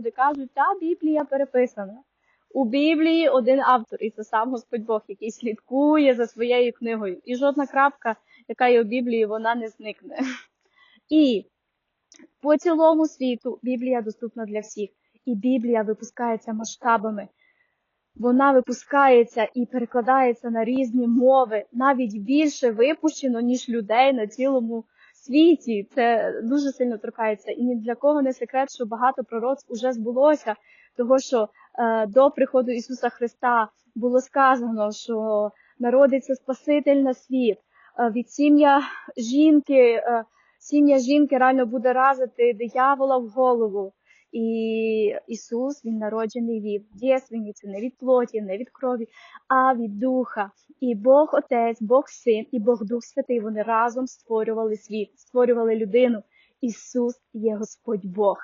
люди кажуть, та Біблія переписана. У Біблії один автор, і це сам Господь Бог, який слідкує за своєю книгою. І жодна крапка, яка є у Біблії, вона не зникне. І по цілому світу Біблія доступна для всіх. І Біблія випускається масштабами. Вона випускається і перекладається на різні мови, навіть більше випущено, ніж людей на цілому світі. Це дуже сильно торкається. І ні для кого не секрет, що багато пророцтв уже збулося, того що е, до приходу Ісуса Христа було сказано, що народиться Спаситель на світ, е, від сім'я жінки, е, сім'я жінки реально буде разити диявола в голову. І Ісус, Він народжений від дєственниці, не від плоті, не від крові, а від Духа. І Бог Отець, Бог Син і Бог Дух Святий, вони разом створювали світ, створювали людину. Ісус є Господь Бог.